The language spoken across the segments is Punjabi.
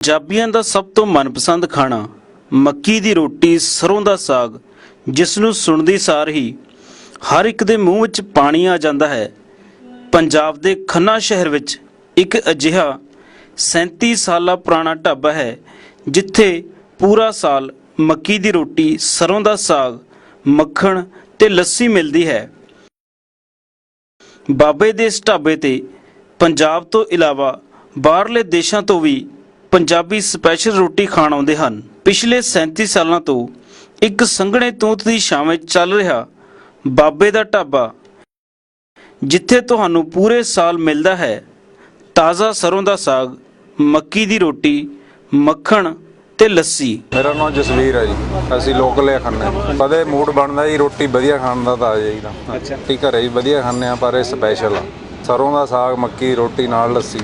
ਪੰਜਾਬੀਆਂ ਦਾ ਸਭ ਤੋਂ ਮਨਪਸੰਦ ਖਾਣਾ ਮੱਕੀ ਦੀ ਰੋਟੀ ਸਰੋਂ ਦਾ ਸਾਗ ਜਿਸ ਨੂੰ ਸੁਣਦੀ ਸਾਰ ਹੀ ਹਰ ਇੱਕ ਦੇ ਮੂੰਹ ਵਿੱਚ ਪਾਣੀ ਆ ਜਾਂਦਾ ਹੈ। ਪੰਜਾਬ ਦੇ ਖੰਨਾ ਸ਼ਹਿਰ ਵਿੱਚ ਇੱਕ ਅਜਿਹਾ 37 ਸਾਲਾ ਪੁਰਾਣਾ ਢਾਬਾ ਹੈ, ਜਿੱਥੇ ਪੂਰਾ ਸਾਲ ਮੱਕੀ ਦੀ ਰੋਟੀ ਸਰੋਂ ਦਾ ਸਾਗ, ਮੱਖਣ ਤੇ ਲੱਸੀ ਮਿਲਦੀ ਹੈ। ਬਾਬੇ ਦੇ ਇਸ ਢਾਬੇ ਤੇ ਪੰਜਾਬ ਤੋਂ ਇਲਾਵਾ ਬਾਹਰਲੇ ਦੇਸ਼ਾਂ ਤੋਂ ਵੀ ਪੰਜਾਬੀ ਸਪੈਸ਼ਲ ਰੋਟੀ ਖਾਣ ਆਉਂਦੇ ਹਨ। ਪਿਛਲੇ 37 ਸਾਲਾਂ ਤੋਂ ਇੱਕ ਸੰਘਣੇ ਤੂਤ ਦੀ ਛਾਂ ਵਿੱਚ ਚੱਲ ਰਿਹਾ ਬਾਬੇ ਦਾ ਢਾਬਾ ਜਿੱਥੇ ਤੁਹਾਨੂੰ ਪੂਰੇ ਸਾਲ ਮਿਲਦਾ ਹੈ। ਤਾਜ਼ਾ ਸਰੋਂ ਦਾ ਸਾਗ ਮੱਕੀ ਦੀ ਰੋਟੀ ਮੱਖਣ ਤੇ ਲੱਸੀ। ਮੇਰਾ ਨਾਮ ਜਸਵੀਰ ਹੈ ਜੀ। ਅਸੀਂ ਲੋਕਲ ਹੀ ਖਾਂਦੇ ਹਾਂ ਕਦੇ ਮੂਡ ਬਣਦਾ ਜੀ ਰੋਟੀ ਵਧੀਆ ਖਾਣ ਦਾ ਤਾਂ ਆ ਜਾਈਦਾ। ਅੱਛਾ। ਘਰੇ ਹੀ ਵਧੀਆ ਖਾਂਦੇ ਆ ਪਰ ਇਹ ਸਪੈਸ਼ਲ ਆ। ਸਰੋਂ ਦਾ ਸਾਗ ਮੱਕੀ ਦੀ ਰੋਟੀ ਨਾਲ ਲੱਸੀ।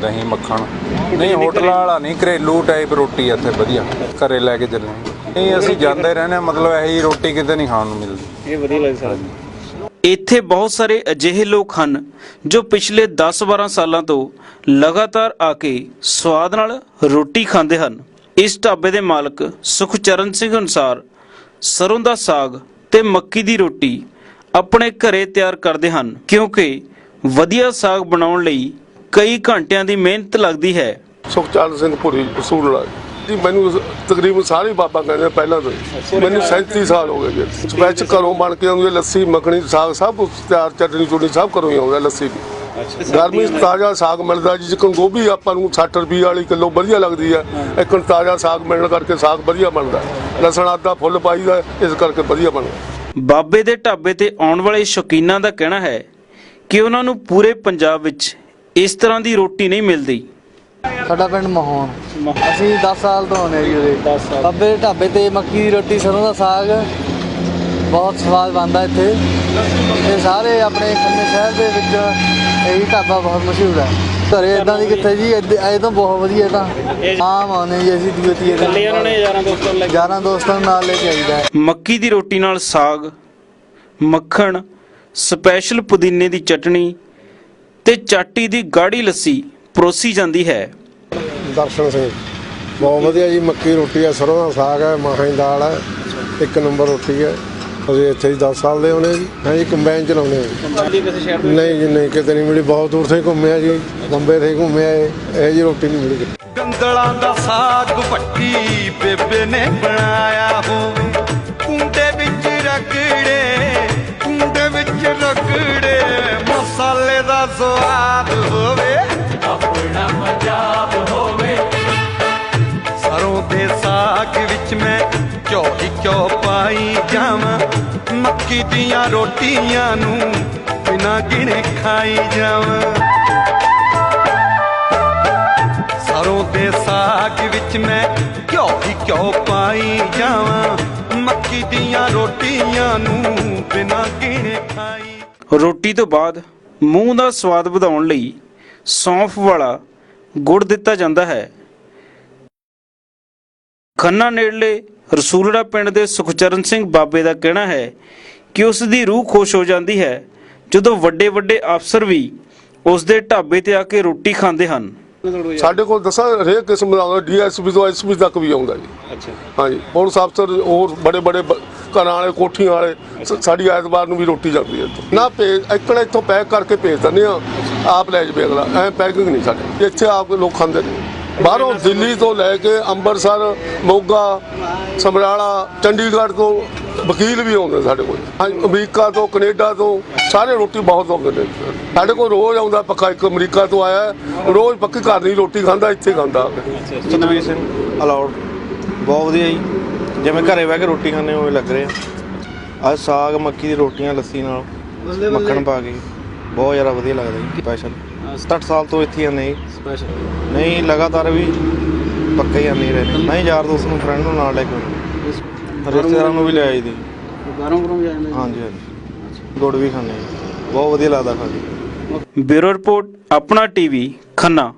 ਦਹੀਂ ਮੱਖਣ। ਨਹੀਂ ਹੋਟਲ ਵਾਲਾ ਨਹੀਂ ਘਰੇਲੂ ਟਾਈਪ ਰੋਟੀ ਆ ਇੱਥੇ ਵਧੀਆ। ਘਰੇ ਲੈ ਕੇ ਚੱਲੇ। ਨਹੀਂ ਅਸੀਂ ਜਾਂਦੇ ਰਹਿੰਦੇ ਹਾਂ ਮਤਲਬ ਇਹੀ ਰੋਟੀ ਕਿਤੇ ਨਹੀਂ ਖਾਣ ਨੂੰ ਮਿਲਦੀ। ਇਹ ਵਧੀਆ ਲੱਗਦਾ ਇੱਥੇ ਬਹੁਤ ਸਾਰੇ ਅਜਿਹੇ ਲੋਕ ਹਨ ਜੋ ਪਿਛਲੇ 10-12 ਸਾਲਾਂ ਤੋਂ ਲਗਾਤਾਰ ਆ ਕੇ ਸਵਾਦ ਨਾਲ ਰੋਟੀ ਖਾਂਦੇ ਹਨ। ਇਸ ਢਾਬੇ ਦੇ ਮਾਲਕ ਸੁਖਚਰਨ ਸਿੰਘ ਅਨੁਸਾਰ ਸਰੋਂ ਦਾ ਸਾਗ ਤੇ ਮੱਕੀ ਦੀ ਰੋਟੀ ਆਪਣੇ ਘਰੇ ਤਿਆਰ ਕਰਦੇ ਹਨ ਕਿਉਂਕਿ ਵਧੀਆ ਸਾਗ ਬਣਾਉਣ ਲਈ ਕਈ ਘੰਟਿਆਂ ਦੀ ਮਿਹਨਤ ਲੱਗਦੀ ਹੈ। ਸੁਖਚਰਨ ਸਿੰਘ ਪੁਰੀ ਅਸੂਲ ਜੀ ਮੈਨੂੰ ਤਕਰੀਬਨ ਸਾਰੇ ਬਾਬਾ ਕਹਿੰਦੇ ਪਹਿਲਾਂ ਤੋਂ ਹੀ। ਮੈਨੂੰ 37 ਸਾਲ ਹੋ ਗਏ ਜੀ। ਸਪੈਚ ਘਰੋਂ ਬਣ ਕੇ ਆਉਂਦੀ ਹੈ ਲੱਸੀ ਮੱਖਣੀ ਸਾਗ ਸਭ ਕੁਛ ਤਿਆਰ ਚਟਨੀ ਚੁਟਨੀ ਸਭ ਘਰੋਂ ਹੀ ਆਉਂਦਾ ਲੱਸੀ ਵੀ ਗਰਮੀ 'ਚ ਤਾਜ਼ਾ ਸਾਗ ਮਿਲਦਾ ਜੀ। ਜਿਕਨ ਗੋਭੀ ਆਪਾਂ ਨੂੰ 60 ਰੁਪਏ ਵਾਲੀ ਕਿਲੋ ਵਧੀਆ ਲੱਗਦੀ ਹੈ ਇੱਕ ਤਾਜ਼ਾ ਸਾਗ ਮਿਲਣ ਕਰਕੇ ਸਾਗ ਵਧੀਆ ਬਣਦਾ। ਲਸਣ ਆਦਾ ਫੁੱਲ ਪਾਈਦਾ ਇਸ ਕਰਕੇ ਵਧੀਆ ਬਣਦਾ। ਬਾਬੇ ਦੇ ਢਾਬੇ ਤੇ ਆਉਣ ਵਾਲੇ ਸ਼ੌਕੀਨਾਂ ਦਾ ਕਹਿਣਾ ਹੈ ਕਿ ਉਹਨਾਂ ਨੂੰ ਪੂਰੇ ਪੰਜਾਬ ਵਿੱਚ ਇਸ ਤਰ੍ਹਾਂ ਦੀ ਰੋਟੀ ਨਹੀਂ ਮਿਲਦੀ। ਸਾਡਾ ਪਿੰਡ ਮਹੌਣ ਅਸੀਂ 10 ਸਾਲ ਤੋਂ ਆਉਂਦੇ ਜੀ ਉਰੇ। 10 ਸਾਲ। ਬਾਬੇ ਦੇ ਢਾਬੇ ਤੇ ਮੱਕੀ ਦੀ ਰੋਟੀ ਸਰੋਂ ਦਾ ਸਾਗ। ਬਹੁਤ ਸਵਾਦ ਬਣਦਾ ਇੱਥੇ। ਤੇ ਸਾਰੇ ਆਪਣੇ ਖੰਨੇ ਸ਼ਹਿਰ ਦੇ ਵਿੱਚ ਇਹੀ ਢਾਬਾ ਬਹੁਤ ਮਸ਼ਹੂਰ ਹੈ। ਘਰੇ ਇਦਾਂ ਦੀ ਕਿੱਥੇ ਜੀ? ਇਹ ਤਾਂ ਬਹੁਤ ਵਧੀਆ ਇਹ ਤਾਂ ਆਮ ਆਉਂਦੇ ਜੀ ਅਸੀਂ ਦੂਏ ਤੀਏ ਦਿਨ। ਯਾਰਾਂ ਦੋਸਤਾਂ ਨੂੰ ਯਾਰਾਂ ਦੋਸਤਾਂ ਨੂੰ ਨਾਲ ਲੈ ਕੇ ਆਈਦਾ। ਮੱਕੀ ਦੀ ਰੋਟੀ ਨਾਲ ਸਾਗ ਮੱਖਣ ਸਪੈਸ਼ਲ ਪੁਦੀਨੇ ਦੀ ਚਟਣੀ ਤੇ ਚਾਟੀ ਦੀ ਗਾੜੀ ਲੱਸੀ ਪਰੋਸੀ ਜਾਂਦੀ ਹੈ ਦਰਸ਼ਨ ਸਿੰਘ ਬਹੁਤ ਵਧੀਆ ਜੀ ਮੱਕੀ ਰੋਟੀ ਹੈ ਸਰੋਂ ਦਾ ਸਾਗ ਹੈ ਮਾਹਾਂ ਦੀ ਦਾਲ ਹੈ ਇੱਕ ਨੰਬਰ ਰੋਟੀ ਹੈ ਅਸੀਂ ਇੱਥੇ ਹੀ 10 ਸਾਲ ਦੇ ਹੋਣੇ ਜੀ ਹਾਂ ਜੀ ਕੰਬਾਈਨ ਚਲਾਉਂਦੇ ਹਾਂ। ਨਹੀਂ ਜੀ ਨਹੀਂ ਕਿਤੇ ਨਹੀਂ ਮਿਲੀ ਬਹੁਤ ਦੂਰ ਸੇ ਘੁੰਮਿਆ ਜੀ ਬੰਬੇ ਸੇ ਘੁੰਮਿਆ ਇਹ ਇਹ ਜੀ ਰੋਟੀ ਨਹੀਂ ਮਿਲੀ। ਗੰਦਲਾਂ ਦਾ ਸਾਗ ਭੱਟੀ ਬੇਬੇ ਨੇ ਬਣਾਇਆ ਹੋਵੇ ਮੱਕੀ ਦੀਆਂ ਰੋਟੀਆਂ ਨੂੰ ਬਿਨਾਂ ਗਿਣੇ ਖਾਈ ਜਾਵਾਂ। ਸਰੋਂ ਦੇ ਸਾਗ ਵਿੱਚ ਮੈਂ ਘਿਓ ਹੀ ਘਿਓ ਪਾਈ ਜਾਵਾਂ। ਮੱਕੀ ਦੀਆਂ ਰੋਟੀਆਂ ਨੂੰ ਬਿਨਾਂ ਗਿਣੇ ਖਾਈ ਰੋਟੀ ਤੋਂ ਬਾਅਦ ਮੂੰਹ ਦਾ ਸਵਾਦ ਵਧਾਉਣ ਲਈ ਸੌਂਫ ਵਾਲਾ ਗੁੜ ਦਿੱਤਾ ਜਾਂਦਾ ਹੈ। ਖੰਨਾ ਨੇੜਲੇ ਰਸੂਲੜਾ ਪਿੰਡ ਦੇ ਸੁਖਚਰਨ ਸਿੰਘ ਬਾਬੇ ਦਾ ਕਹਿਣਾ ਹੈ ਕਿ ਉਸ ਦੀ ਰੂਹ ਖੁਸ਼ ਹੋ ਜਾਂਦੀ ਹੈ। ਜਦੋਂ ਵੱਡੇ ਵੱਡੇ ਅਫਸਰ ਵੀ ਉਸ ਦੇ ਢਾਬੇ ਤੇ ਆ ਕੇ ਰੋਟੀ ਖਾਂਦੇ ਹਨ। ਸਾਡੇ ਕੋਲ ਦੱਸਾਂ ਹਰੇਕ ਕਿਸਮ ਦਾ ਆਉਂਦਾ ਡੀਐਸਪੀ ਤੋਂ ਐਸਪੀ ਤੱਕ ਵੀ ਆਉਂਦਾ ਜੀ। ਅੱਛਾ। ਹਾਂਜੀ ਪੁਲਿਸ ਅਫਸਰ ਹੋਰ ਬੜੇ ਬੜੇ ਘਰਾਂ ਵਾਲੇ ਕੋਠੀਆਂ ਵਾਲੇ ਸਾਡੀ ਐਤਵਾਰ ਨੂੰ ਵੀ ਰੋਟੀ ਜਾਂਦੀ ਹੈ ਇੱਥੋਂ। ਨਾ ਭੇਜ ਇੱਕੜਾ ਇੱਥੋਂ ਪੈਕ ਕਰਕੇ ਭੇਜ ਦਿੰਦੇ ਆ ਆਪ ਲੈ ਜਾਵੇ ਅਗਲਾ ਐ ਪੈਕਿੰਗ ਨਹੀਂ ਸਾਡੇ। ਇੱਥੇ ਆਪ ਕੇ ਲੋਕ ਖਾਂਦੇ ਨੇ। ਬਾਹਰੋਂ ਦਿੱਲੀ ਤੋਂ ਲੈ ਕੇ ਅੰਮ੍ਰਿਤਸਰ ਮੋਗਾ ਸਮਰਾਲਾ ਚੰਡੀਗੜ੍ਹ ਤੋਂ ਵਕੀਲ ਵੀ ਆਉਂਦੇ ਸਾਡੇ ਕੋਲ। ਹਾਂਜੀ, ਅਮਰੀਕਾ ਤੋਂ ਕੈਨੇਡਾ ਤੋਂ ਸਾਰੇ ਰੋਟੀ ਬਹੁਤ ਆਉਂਦੇ ਨੇ। ਸਾਡੇ ਕੋਲ ਰੋਜ਼ ਆਉਂਦਾ ਪੱਕਾ ਇੱਕ ਅਮਰੀਕਾ ਤੋਂ ਆਇਆ। ਰੋਜ਼ ਪੱਕੀ ਘਰ ਦੀ ਰੋਟੀ ਖਾਂਦਾ ਇੱਥੇ ਖਾਂਦਾ ਸਤਵੀਰ ਸਿੰਘ ਅਲਾਉਡ। ਬਹੁਤ ਵਧੀਆ ਜੀ। ਜਿਵੇਂ ਘਰੇ ਬਹਿ ਕੇ ਰੋਟੀ ਖਾਣੇ ਉਵੇਂ ਲੱਗ ਰਿਹਾ। ਅੱਜ ਸਾਗ ਮੱਕੀ ਦੀ ਰੋਟੀਆਂ ਲੱਸੀ ਨਾਲ ਮੱਖਣ ਪਾ ਕੇ। ਬਹੁਤ ਜ਼ਿਆਦਾ ਵਧੀਆ ਲੱਗਦਾ ਜੀ ਸਪੈਸ਼ਲ 67 ਸਾਲ ਤੋਂ ਇੱਥੇ ਜੀ। ਸਪੈਸ਼ਲ ਨਹੀਂ ਲਗਾਤਾਰ ਵੀ ਪੱਕਾ ਹੀ ਆਉਂਦੇ ਹੀ ਰਹੇ ਨੇ ਨਹੀਂ ਯਾਰ ਦੋਸਤ ਨੂੰ ਫਰੈਂਡ ਨੂੰ ਨਾਲ ਲੈ ਕੇ ਆਉਂਦੇ। ਰਿਸ਼ਤੇਦਾਰਾਂ ਨੂੰ ਵੀ ਲੈ ਆਈ ਦੀ ਬਾਹਰੋਂ ਬਾਹਰੋਂ ਵੀ ਜਾਂਦੇ ਹਾਂਜੀ ਹਾਂਜੀ। ਗੁੜ ਵੀ ਖਾਂਦੇ ਬਹੁਤ ਵਧੀਆ ਲੱਗਦਾ ਖਾ ਕੇ bureau report Apna TV Khanna.